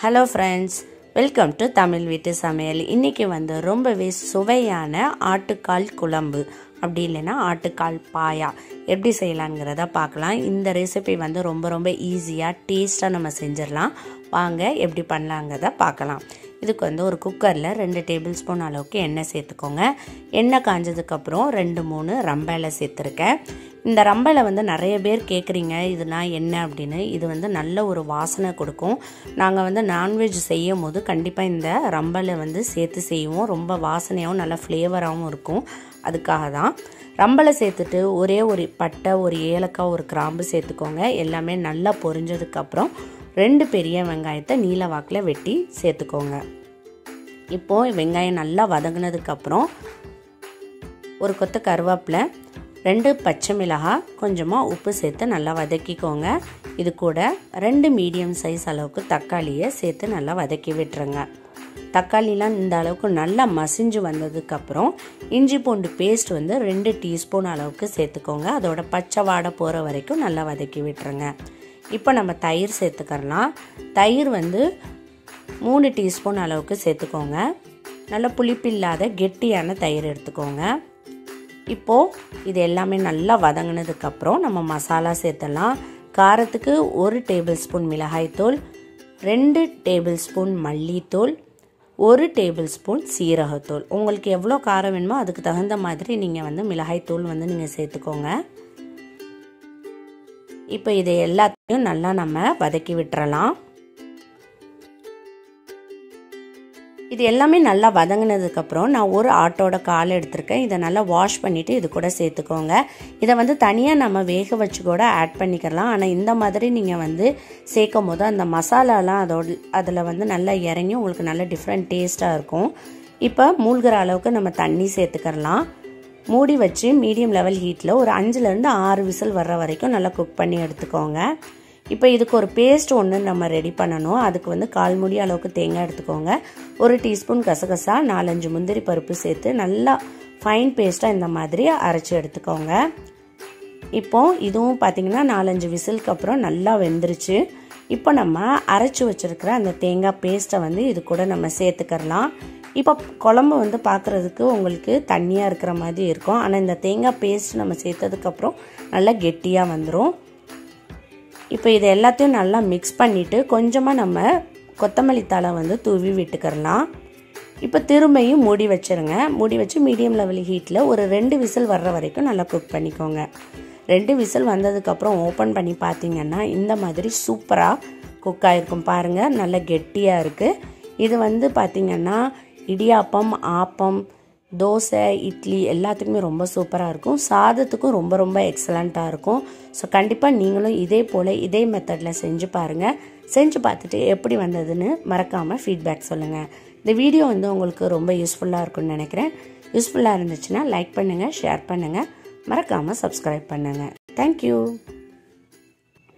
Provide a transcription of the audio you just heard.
Hello friends welcome to Tamil வீட்டு சமையல். இன்றைக்கி வந்து ரொம்பவே சுவையான ஆட்டுக்கால் குழம்பு. அப்படி இல்லைன்னா ஆட்டுக்கால் பாயா. எப்படி செய்யலாங்கிறத பார்க்கலாம். இந்த ரெசிபி வந்து ரொம்ப ரொம்ப ஈஸியாக டேஸ்ட்டாக நம்ம செஞ்சிடலாம். வாங்க எப்படி பண்ணலாங்கிறத பார்க்கலாம். இதுக்கு வந்து ஒரு குக்கரில் ரெண்டு டேபிள் ஸ்பூன் அளவுக்கு எண்ணெய் சேர்த்துக்கோங்க. எண்ணெய் காஞ்சதுக்கப்புறம் ரெண்டு மூணு ரம்பையில் சேர்த்துருக்கேன். இந்த ரம்பலை வந்து நிறைய பேர் கேட்குறீங்க இதுனா என்ன? அப்படின்னு. இது வந்து நல்ல ஒரு வாசனை கொடுக்கும். நாங்கள் வந்து நான்வெஜ் செய்யும் போது கண்டிப்பாக இந்த ரம்பலை வந்து சேர்த்து செய்வோம். ரொம்ப வாசனையாகவும் நல்ல ஃப்ளேவராகவும் இருக்கும். அதுக்காக தான். ரம்பலை சேர்த்துட்டு ஒரே ஒரு பட்டை ஒரு ஏலக்காய் ஒரு கிராம்பு சேர்த்துக்கோங்க. எல்லாமே நல்லா பொரிஞ்சதுக்கப்புறம் ரெண்டு பெரிய வெங்காயத்தை நீல வாக்கில் வெட்டி சேர்த்துக்கோங்க. இப்போது வெங்காயம் நல்லா வதங்கினதுக்கப்புறம் ஒரு கொத்து கருவேப்பிலை ரெண்டு பச்சை மிளகாய் கொஞ்சமாக உப்பு சேர்த்து நல்லா வதக்கிக்கோங்க. இது கூட ரெண்டு மீடியம் சைஸ் அளவுக்கு தக்காளியை சேர்த்து நல்லா வதக்கி விட்டுருங்க. தக்காளிலாம் இந்த அளவுக்கு நல்லா மசிஞ்சு வந்ததுக்கப்புறம் இஞ்சி பூண்டு பேஸ்ட் வந்து ரெண்டு டீஸ்பூன் அளவுக்கு சேர்த்துக்கோங்க. அதோட பச்சை வாடை போகிற வரைக்கும் நல்லா வதக்கி விட்டுருங்க. இப்போ நம்ம தயிர் சேர்த்துக்கலாம் தயிர் வந்து மூணு டீஸ்பூன் அளவுக்கு சேர்த்துக்கோங்க. நல்ல புளிப்பில்லாத கெட்டியான தயிர் எடுத்துக்கோங்க. இப்போது இது எல்லாமே நல்லா வதங்கினதுக்கப்புறம் நம்ம மசாலா சேர்த்தலாம் காரத்துக்கு ஒரு டேபிள் ஸ்பூன் மிளகாய்த்தூள் ரெண்டு டேபிள் ஸ்பூன் மல்லித்தூள் ஒரு டேபிள் ஸ்பூன் சீரகத்தூள் உங்களுக்கு எவ்வளோ காரம் வேணுமோ அதுக்கு தகுந்த மாதிரி நீங்கள் வந்து மிளகாய்த்தூள் வந்து நீங்கள் சேர்த்துக்கோங்க. இப்போ இதை எல்லாத்தையும் நல்லா நம்ம வதக்கி விட்டுறலாம். இது எல்லாமே நல்லா வதங்கினதுக்கப்புறம் நான் ஒரு ஆட்டோட கால் எடுத்திருக்கேன். இதை நல்லா வாஷ் பண்ணிவிட்டு இது கூட சேர்த்துக்கோங்க. இதை வந்து தனியாக நம்ம வேக வச்சு கூட ஆட் பண்ணிக்கலாம். ஆனால் இந்த மாதிரி நீங்கள் வந்து சேர்க்கும் போது அந்த மசாலாலாம் அதோட அதில் வந்து நல்லா இறங்கி உங்களுக்கு நல்ல டிஃப்ரெண்ட் டேஸ்ட்டாக இருக்கும். இப்போ மூழ்கிற அளவுக்கு நம்ம தண்ணி சேர்த்துக்கலாம் மூடி வச்சு மீடியம் லெவல் ஹீட்டில் ஒரு அஞ்சுலேருந்து ஆறு விசில் வர்ற வரைக்கும் நல்லா குக் பண்ணி எடுத்துக்கோங்க. இப்போ இதுக்கு ஒரு பேஸ்ட் ஒன்று நம்ம ரெடி பண்ணணும். அதுக்கு வந்து கால் முடி அளவுக்கு தேங்காய் எடுத்துக்கோங்க. ஒரு டீஸ்பூன் கசகசா நாலஞ்சு முந்திரி பருப்பு சேர்த்து நல்லா ஃபைன் பேஸ்ட்டாக இந்த மாதிரி அரைச்சி எடுத்துக்கோங்க. இப்போ இதுவும் பார்த்திங்கன்னா நாலஞ்சு விசிலுக்கு அப்புறம் நல்லா வெந்துருச்சு. இப்போ நம்ம அரைச்சி வச்சுருக்கிற அந்த தேங்காய் பேஸ்ட்டை வந்து இது கூட நம்ம சேர்த்துக்கரலாம் இப்போ குழம்பு வந்து பார்க்குறதுக்கு உங்களுக்கு தண்ணியாக இருக்கிற மாதிரி இருக்கும். ஆனால் இந்த தேங்காய் பேஸ்ட் நம்ம சேர்த்ததுக்கப்புறம் நல்லா கெட்டியாக வந்துடும் இப்போ இதை எல்லாத்தையும் நல்லா மிக்ஸ் பண்ணிவிட்டு கொஞ்சமாக நம்ம கொத்தமல்லி தலை வந்து தூவி விட்டுக்கிறலாம். இப்போ திரும்பியும் மூடி வச்சுருங்க. மூடி வச்சு மீடியம் லெவல் ஹீட்டில் ஒரு ரெண்டு விசில் வர்ற வரைக்கும் நல்லா குக் பண்ணிக்கோங்க. ரெண்டு விசில் வந்ததுக்கப்புறம் ஓப்பன் பண்ணி பார்த்தீங்கன்னா இந்த மாதிரி சூப்பராக குக் ஆகிருக்கும் பாருங்கள் நல்ல கெட்டியாக இருக்குது இது வந்து பார்த்திங்கன்னா இடியாப்பம் ஆப்பம் தோசை இட்லி எல்லாத்துக்குமே ரொம்ப சூப்பராக இருக்கும். சாதத்துக்கும் ரொம்ப ரொம்ப எக்ஸலண்ட்டாக இருக்கும். ஸோ கண்டிப்பாக நீங்களும் இதே போல் இதே மெத்தடில் செஞ்சு பாருங்கள் செஞ்சு பார்த்துட்டு எப்படி வந்ததுன்னு மறக்காமல் ஃபீட்பேக் சொல்லுங்கள் இந்த வீடியோ வந்து உங்களுக்கு ரொம்ப யூஸ்ஃபுல்லாக இருக்கும்னு நினைக்கிறேன். யூஸ்ஃபுல்லாக இருந்துச்சுன்னா லைக் பண்ணுங்கள் ஷேர் பண்ணுங்கள் மறக்காமல் சப்ஸ்கிரைப் பண்ணுங்கள் தேங்க்யூ